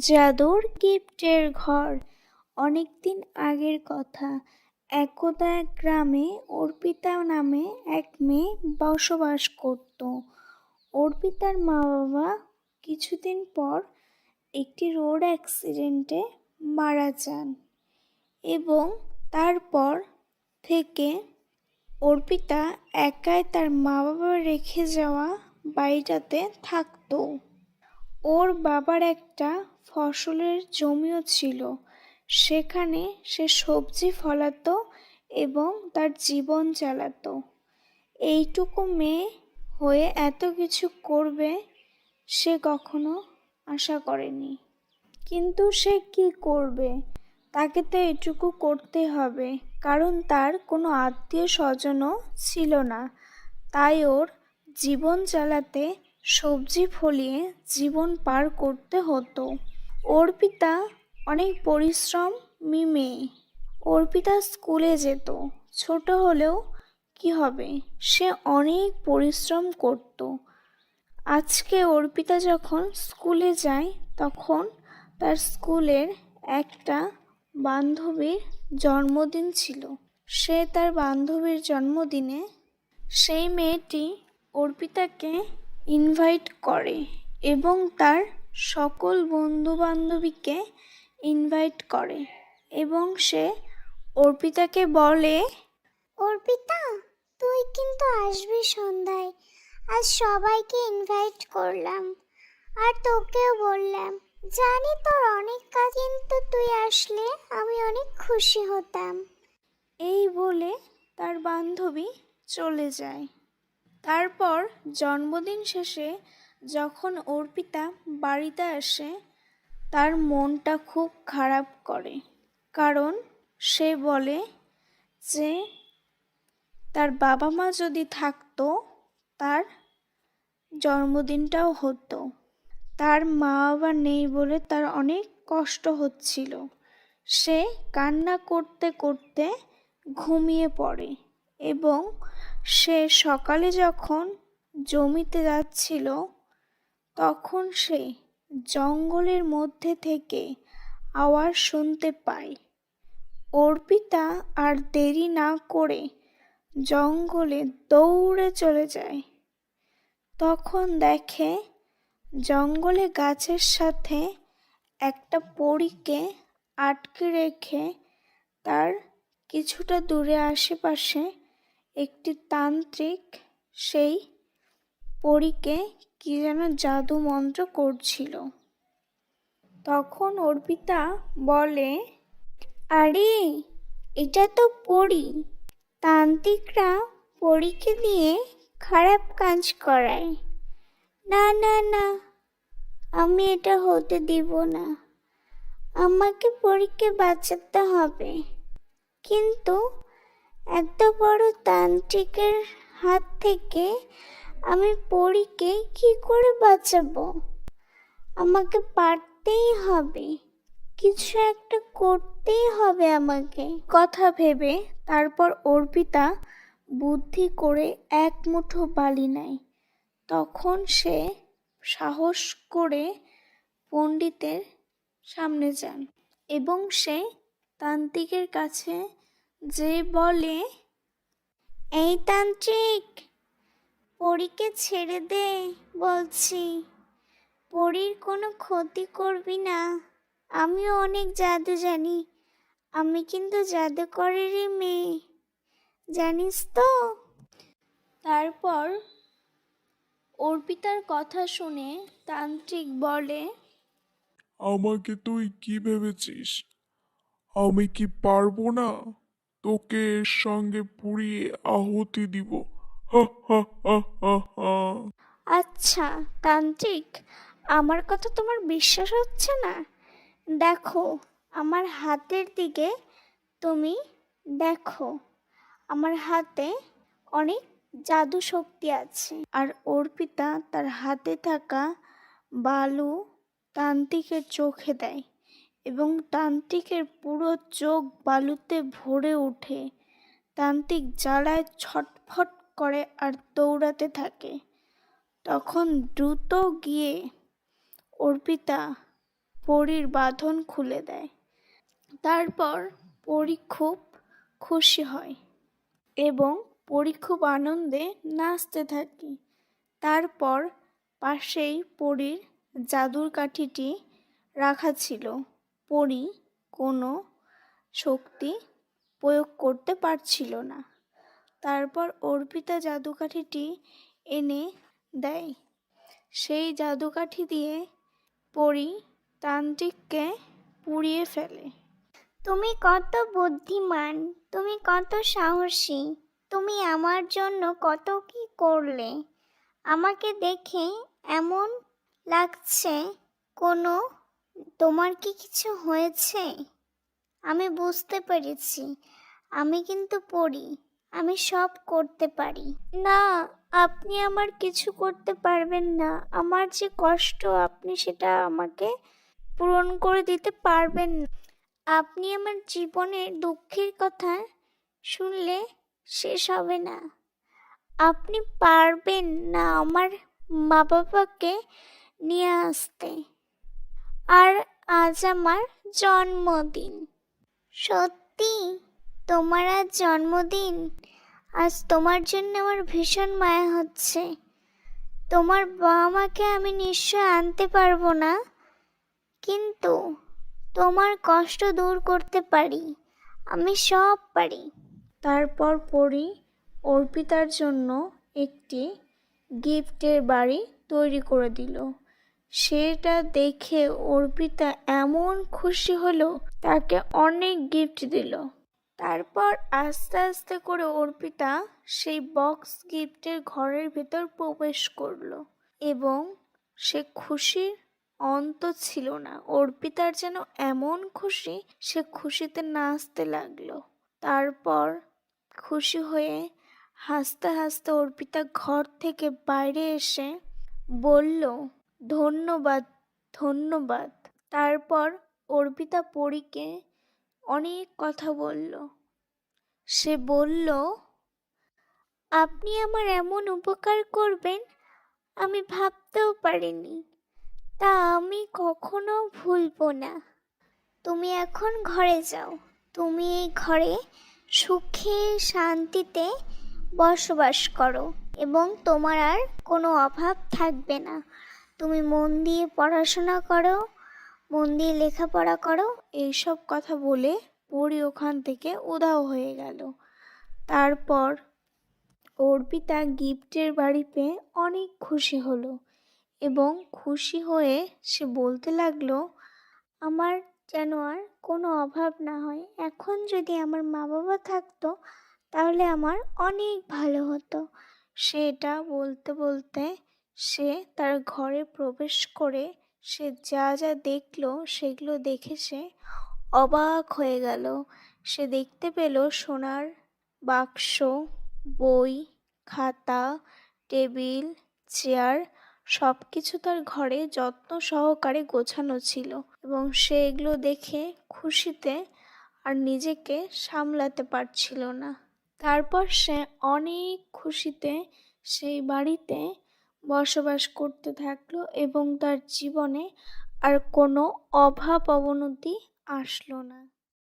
জাদুর গিফটের ঘর। অনেকদিন আগের কথা। একদা এক গ্রামে অর্পিতা নামে এক মেয়ে বসবাস করত। অর্পিতার মা বাবা কিছুদিন পর একটি রোড অ্যাক্সিডেন্টে মারা যান এবং তারপর থেকে অর্পিতা একাই তার মা বাবা রেখে যাওয়া বাড়িটাতে থাকতো। ওর বাবার একটা ফসলের জমিও ছিল। সেখানে সে সবজি ফলাতো এবং তার জীবন চালাতো। এইটুকু মেয়ে হয়ে এত কিছু করবে সে কখনো আশা করেনি। কিন্তু সে কি করবে? তাকে তো এটুকু করতে হবে। কারণ তার কোনো আত্মীয় স্বজনও ছিল না। তাই ওর জীবন চালাতে সবজি ফলিয়ে জীবন পার করতে হতো। অর্পিতা অনেক পরিশ্রমী মেয়ে। অর্পিতা স্কুলে যেত। ছোট হলেও কি হবে? সে অনেক পরিশ্রম করত। আজকে অর্পিতা যখন স্কুলে যায়, তখন তার স্কুলের একটা বান্ধবীর জন্মদিন ছিল। সে তার বান্ধবীর জন্মদিনে সেই মেয়েটি অর্পিতাকে ইনভাইট করে এবং তার সকল বন্ধু বান্ধবীকে ইনভাইট করে এবং সে অর্পিতাকে বলে অর্পিতা তুই কিন্তু আসবি সন্ধ্যায়। আজ সবাইকে ইনভাইট করলাম। আর তোকেও বললাম জানি তোর অনেক কাজ কিন্তু তুই আসলে আমি অনেক খুশি হতাম। এই বলে তার বান্ধবী চলে যায়। তারপর জন্মদিন শেষে যখন অর্পিতা বাড়িতে আসে, তার মনটা খুব খারাপ করে। কারণ সে বলে যে, তার বাবা মা যদি থাকতো, তার জন্মদিনটাও হতো। তার মা বাবা নেই বলে তার অনেক কষ্ট হচ্ছিল। সে কান্না করতে করতে ঘুমিয়ে পড়ে এবং সে সকালে যখন জমিতে যাচ্ছিল তখন সে জঙ্গলের মধ্যে থেকে আওয়াজ শুনতে পায়। অর্পিতা আর দেরি না করে জঙ্গলে দৌড়ে চলে যায়। তখন দেখে জঙ্গলে গাছের সাথে একটা পরীকে আটকে রেখে তার কিছুটা দূরে আশেপাশে একটি তান্ত্রিক সেই পরীকে কি যেন জাদু মন্ত্র করছিল। তখন অর্পিতা বলে, আরে, এটা তো পড়ি তান্ত্রিকরা পরীকে দিয়ে খারাপ কাজ করায়। না না না, আমি এটা হতে দিব না। আমাকে পরীকে বাঁচাতে হবে। কিন্তু এত বড় তান্ত্রিকের হাত থেকে আমি পরীকে কি করে বাঁচাবো? আমাকে পারতেই হবে। কিছু একটা করতেই হবে আমাকে। কথা ভেবে তারপর অর্পিতা বুদ্ধি করে এক মুঠো বালি নেয়। তখন সে সাহস করে পণ্ডিতের সামনে যান এবং সে তান্ত্রিকের কাছে যে বলে, এই তান্ত্রিক পরীকে ছেড়ে দে বলছি। পরীর কোনো ক্ষতি করবি না। আমিও অনেক জাদু জানি। আমি কিন্তু জাদুকরেরই মেয়ে। জানিস তো? তারপর অর্পিতার কথা শুনে তান্ত্রিক বলে আমাকে তুই কি ভেবেছিস? আমি কি পারব না? তোকে এর সঙ্গে পুড়িয়ে আহুতি দিব। আচ্ছা তান্ত্রিক, আমার কথা তোমার বিশ্বাস হচ্ছে না? দেখো, আমার হাতের দিকে তুমি দেখো, আমার হাতে অনেক জাদু শক্তি আছে। আর অর্পিতা তার হাতে থাকা বালু তান্ত্রিকের চোখে দেয় এবং তান্ত্রিকের পুরো চোখ বালুতে ভরে ওঠে। তান্ত্রিক জ্বালায় ছটফট করে আর দৌড়াতে থাকে। তখন দ্রুত গিয়ে অর্পিতা পরীর বাঁধন খুলে দেয়। তারপর পরী খুব খুশি হয় এবং পরী খুব আনন্দে নাচতে থাকে। তারপর পাশেই পরীর জাদুর কাঠিটি রাখা ছিল। পরী কোনো শক্তি প্রয়োগ করতে পারছিল না। তারপর অর্পিতা জাদুকাঠিটি এনে দেয়। সেই জাদুকাঠি দিয়ে পরী তান্ত্রিককে পুড়িয়ে ফেলে। তুমি কত বুদ্ধিমান, তুমি কত সাহসী, তুমি আমার জন্য কত কি করলে? আমাকে দেখে এমন লাগছে কোনো, তোমার কি কিছু হয়েছে? আমি বুঝতে পেরেছি, আমি কিন্তু পড়ি আমি সব করতে পারি। না, আপনি আমার কিছু করতে পারবেন না। আমার যে কষ্ট, আপনি সেটা আমাকে পূরণ করে দিতে পারবেন না। আপনি আমার জীবনের দুঃখের কথা শুনলে শেষ হবে না। আপনি পারবেন না আমার মা বাবাকে নিয়ে আসতে। আর আজ আমার জন্মদিন। সত্যি, তোমার আজ জন্মদিন? আজ তোমার জন্য আমার ভীষণ মায়া হচ্ছে। তোমার বাবা মাকে আমি নিশ্চয় আনতে পারব না, কিন্তু তোমার কষ্ট দূর করতে পারি, আমি সব পারি। তারপর পরি অর্পিতার জন্য একটি গিফটের বাড়ি তৈরি করে দিল। সেটা দেখে অর্পিতা এমন খুশি হলো, তাকে অনেক গিফট দিল। তারপর আস্তে আস্তে করে অর্পিতা সেই বক্স গিফটের ঘরের ভেতর প্রবেশ করল এবং সে খুশির অন্ত ছিল না। অর্পিতার যেন এমন খুশি, সে খুশিতে নাচতে লাগল। তারপর খুশি হয়ে হাসতে হাসতে অর্পিতা ঘর থেকে বাইরে এসে বলল, ধন্যবাদ ধন্যবাদ। তারপর অর্পিতা পরীকে অনেক কথা বলল। সে বলল, আপনি আমার এমন উপকার করবেন, আমি ভাবতেও পারিনি। তা আমি কখনো ভুলবো না। তুমি এখন ঘরে যাও। তুমি এই ঘরে সুখে, শান্তিতে বসবাস করো এবং তোমার আর কোনো অভাব থাকবে না। তুমি মন দিয়ে পড়াশোনা করো মন দিয়ে লেখাপড়া করো, এইসব কথা বলে পরি ওখান থেকে উধাও হয়ে গেল। তারপর অর্পিতা গিফটের বাড়ি পেয়ে অনেক খুশি হলো এবং খুশি হয়ে সে বলতে লাগল, আমার যেন আর কোনো অভাব না হয়। এখন যদি আমার মা বাবা থাকতো, তাহলে আমার অনেক ভালো হতো। সেটা বলতে বলতে সে তার ঘরে প্রবেশ করে সে যা যা দেখল সেগুলো দেখে সে অবাক হয়ে গেল। সে দেখতে পেল সোনার বাক্স, বই, খাতা, টেবিল, চেয়ার সব কিছু তার ঘরে যত্ন সহকারে গোছানো ছিল এবং সে এগুলো দেখে খুশিতে আর নিজেকে সামলাতে পারছিল না। তারপর সে অনেক খুশিতে সেই বাড়িতে বসবাস করতে থাকল এবং তার জীবনে আর কোনো অভাব অবনতি আসলো না।